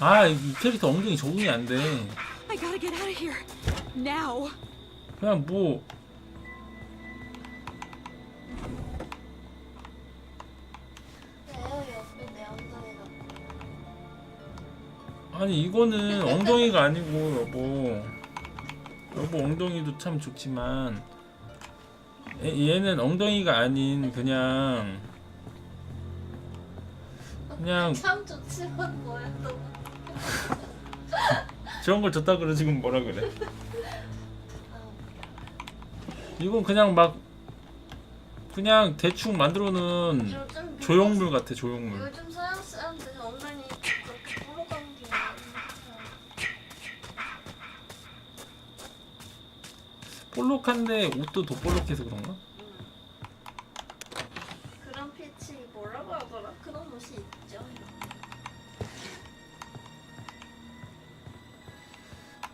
아, 이 캐릭터 엉덩이 적응이 안 돼. I gotta get out of here. Now. 그냥 뭐 아니 이거는 엉덩이가 아니고 여보 여보 엉덩이도 참 좋지만 얘- 얘는 엉덩이가 아닌 그냥 그냥 참 좋지만 뭐야 또 저런 걸 줬다 그러 지금 뭐라 그래 아, 이건 그냥 막 그냥 대충 만들어 놓은 요즘 조형물 같아 조형물 요즘 서양 사람들은 엉덩이 그렇게 볼록한 게 많아요. 볼록한데 옷도 더 볼록해서 그런가?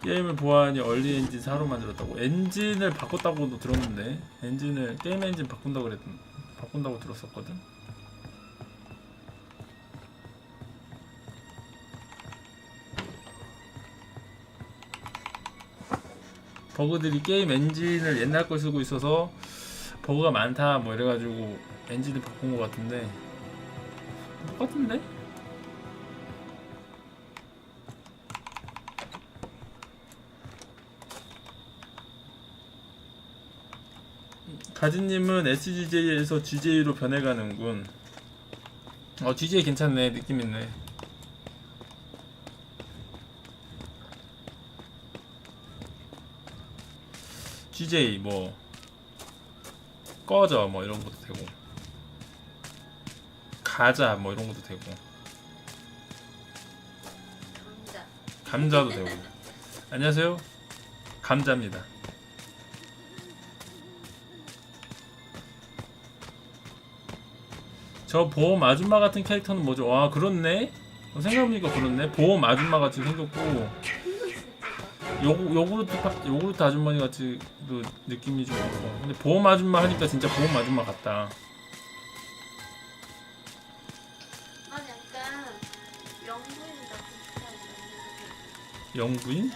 게임을 보아하니 얼리 엔진 4로 만들었다고. 엔진을 바꿨다고도 들었는데 엔진을 게임 엔진 바꾼다고 그랬 바꾼다고 들었었거든? 버그들이 게임 엔진을 옛날 걸 쓰고 있어서 버그가 많다 뭐 이래가지고 엔진을 바꾼 것 같은데. 똑같은데? 가진님은 SGJ에서 GJ로 변해가는군. 어, GJ 괜찮네. 느낌 있네. GJ 뭐 꺼져 뭐 이런 것도 되고 가자 뭐 이런 것도 되고 감자. 감자도 되고 안녕하세요 감자입니다 저 보험 아줌마 같은 캐릭터는 뭐죠? 와 그렇네? 어, 생각해보니까 그렇네. 보험 아줌마 같이 생겼고. 요, 요구르트 파, 요구르트 아줌마니 같이 그 느낌이 좀 있고 근데 보험 아줌마 하니까 진짜 보험 아줌마 같다. 난 약간 영부인이다 비슷하게 영부인?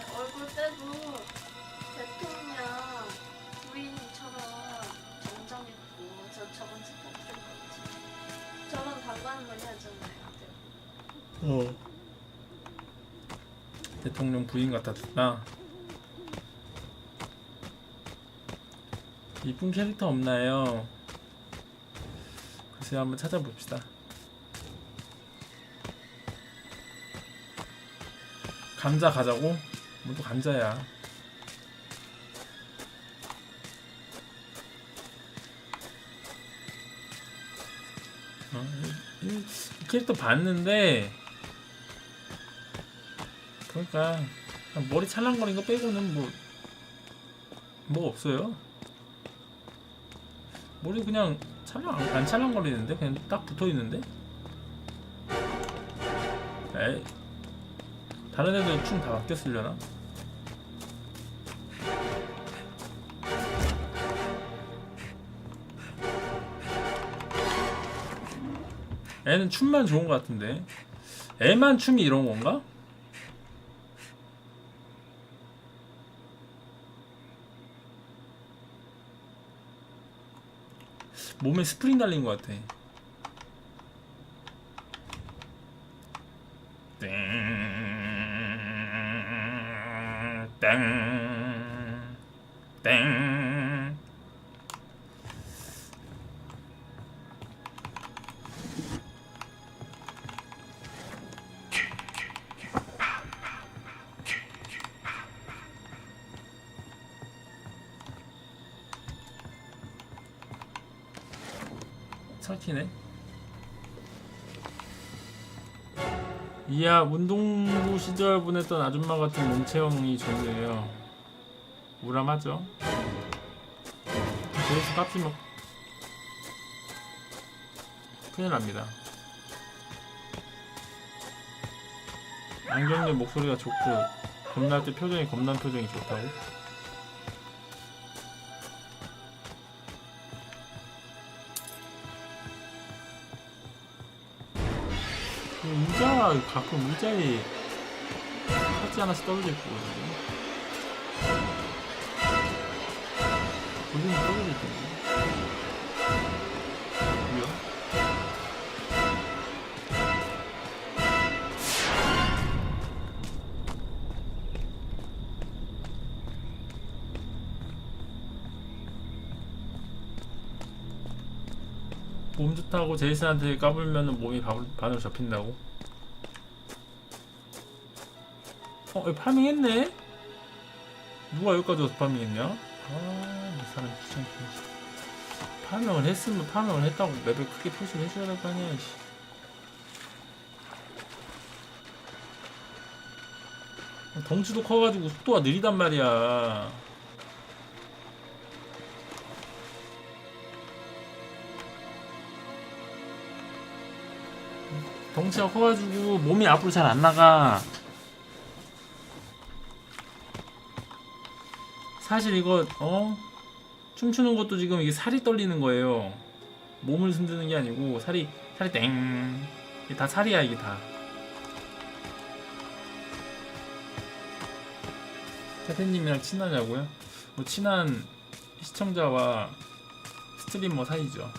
어. 대통령 부인 같았다. 이쁜 캐릭터 없나요? 글쎄 한번 찾아봅시다. 감자 가자고? 뭐 또 감자야. 어, 캐릭터 봤는데 그러니까 머리 찰랑거린 거 빼고는 뭐 뭐가 없어요. 머리 그냥 찰랑 안- 안 찰랑거리는데 그냥 딱 붙어 있는데. 에이 다른 애들 춤 다 바뀌었으려나? 애는 춤만 좋은 것 같은데 애만 춤이 이런 건가? 몸에 스프링 달린 것 같아. 땡, 땡, 땡. 착히네. 이야 운동부 시절 보냈던 아줌마 같은 몸체형이 좋네요. 우람하죠? 그래서 깝지 뭐. 큰일 납니다. 안경님 목소리가 좋고 겁날 때 표정이 겁난 표정이 좋다고? 그 의자 가끔 의자에 팥지 하나씩 떨어져 있고 볼륨이 떨어져 있던데 뭐야? 몸 좋다고 제이슨한테 까불면 몸이 바- 반으로 접힌다고? 어, 여기 파밍했네? 누가 여기까지 와서 파밍했냐? 아, 이 사람 귀찮게. 파밍을 했으면 파밍을 했다고 맵을 크게 표시를 해줘야 될 거 아니야, 씨. 덩치도 커가지고 속도가 느리단 말이야. 덩치가 커가지고 몸이 앞으로 잘 안 나가. 사실 이거 어 춤추는 것도 지금 이게 살이 떨리는 거예요. 몸을 흔드는 게 아니고 살이 살이 땡. 이게 다 살이야 이게 다. 태태님이랑 친하냐고요? 뭐 친한 시청자와 스트리머 사이죠.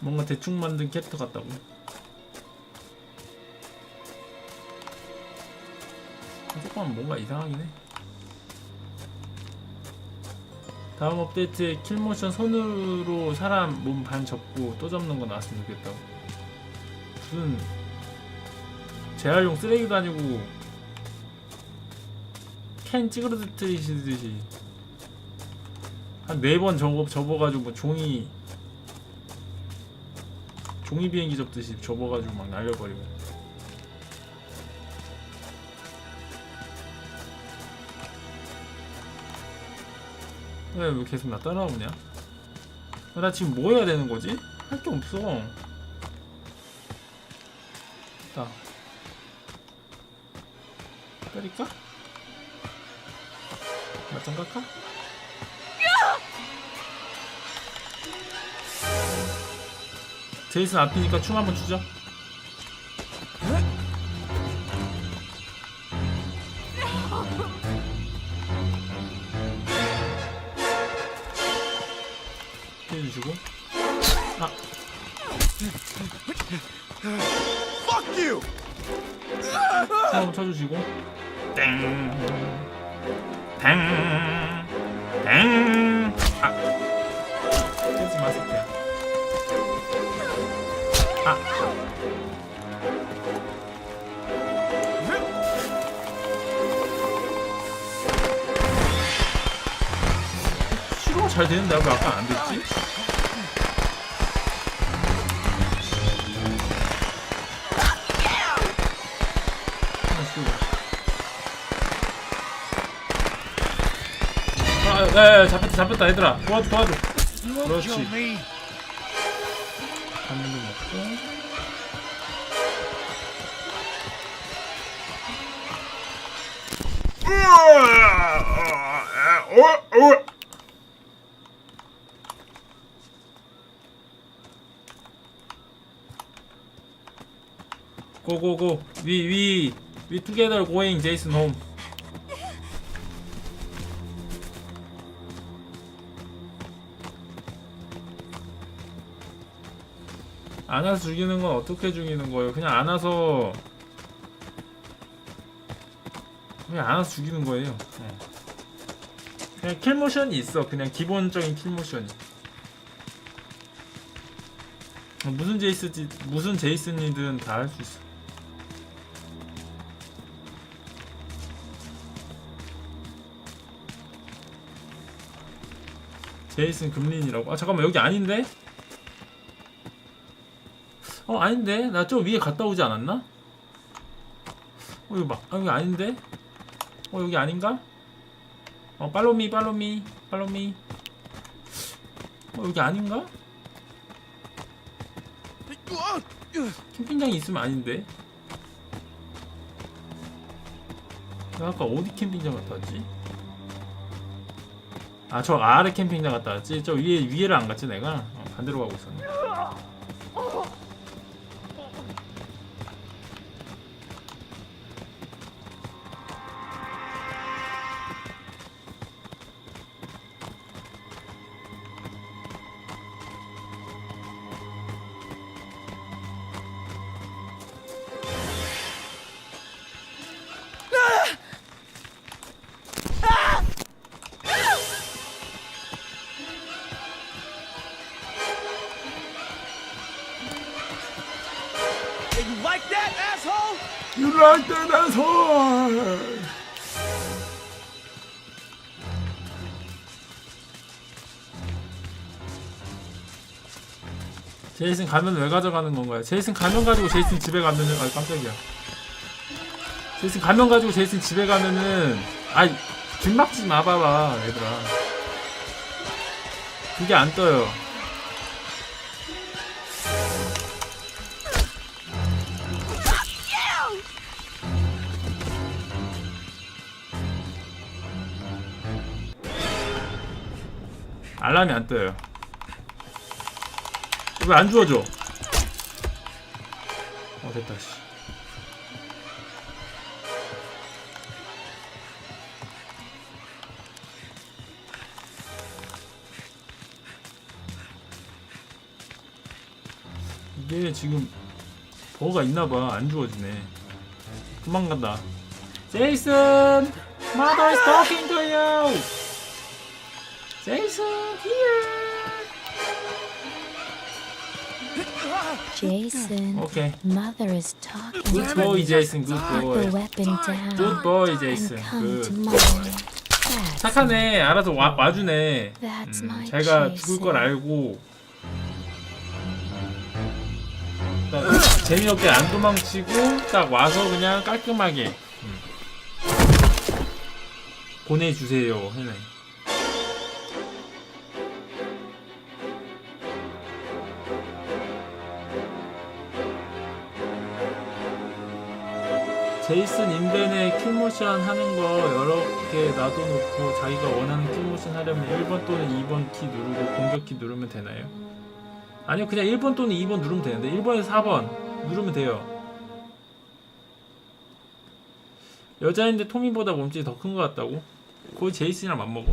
뭔가 대충 만든 캐릭터 같다고. 조금 뭔가 이상하긴 해. 다음 업데이트에 킬모션 손으로 사람 몸 반 접고 또 접는 거 나왔으면 좋겠다고. 무슨 재활용 쓰레기도 아니고 캔 찌그러뜨리시듯이 한 네 번 접어 접어가지고 뭐 종이 종이 비행기 접듯이 접어가지고 막 날려버리고 왜, 왜 계속 나 따라오냐? 아, 나 지금 뭐 해야 되는 거지? 할 게 없어 자 때릴까? 맞짱 갈까? 제이슨 앞이니까 춤 한번 추자. 해주시고. 아. Fuck you! 춤 한번 쳐주시고. 땡. 땡. 땡. 아. 깨지 마세요. 아. 시도가 잘 되는데 왜 아까 안 됐지? 아, 야, 야, 잡혔다, 잡혔다, 얘들아. 도와줘, 도와줘. 그렇지. 먹고. 고고고 위 위 위 투게더 고잉 제이슨 홈 안아서 죽이는 건 어떻게 죽이는 거예요? 그냥 안아서 그냥 안아서 죽이는 거예요. 어. 그냥 킬 모션이 있어. 그냥 기본적인 킬 모션이. 어, 무슨 제이스지 무슨 제이슨이든 다 할 수 있어. 제이슨 금린이라고? 아 잠깐만 여기 아닌데? 어 아닌데 나 저 위에 갔다 오지 않았나? 어 이거 막 아, 여기 아닌데? 어 여기 아닌가? 어 팔로미 팔로미 팔로미 어 여기 아닌가? 캠핑장이 있으면 아닌데 내가 아까 어디 캠핑장 갔다 왔지? 아 저 아래 캠핑장 갔다 왔지? 저 위에 위에를 안 갔지 내가? 어, 반대로 가고 있었네. Asshole? 제이슨 가면 왜 가져가는 건가요? 제이슨 가면 가지고 제이슨 집에 가면은 아 깜짝이야. 제이슨 가면 가지고 제이슨 집에 가면은 아이 길 막지 마봐라 얘들아. 그게 안 떠요. 알람이 안 떠요. 왜 안 주워져? 어 됐다 씨. 이게 지금 버거가 있나봐 안 주워지네 도망간다 제이슨 Mother is talking to you Jason here Jason, 오케이 Mother is talking. Good boy Jason good Put the boy weapon down Good boy Jason good boy 착하네 알아서 와, 와주네 음, Jason. 죽을 걸 알고 딱 재미없게 안 도망치고 딱 와서 그냥 깔끔하게 음. 보내주세요 해네 제이슨 인벤에 킬모션 하는 거 여러 개 놔둬놓고 자기가 원하는 킬모션 하려면 1번 또는 2번 키 누르고 공격 키 누르면 되나요? 아니요 그냥 1번 또는 2번 누르면 되는데 1번에서 4번 누르면 돼요 여자인데 토미보다 몸집이 더 큰 것 같다고? 거의 제이슨이랑 맞먹어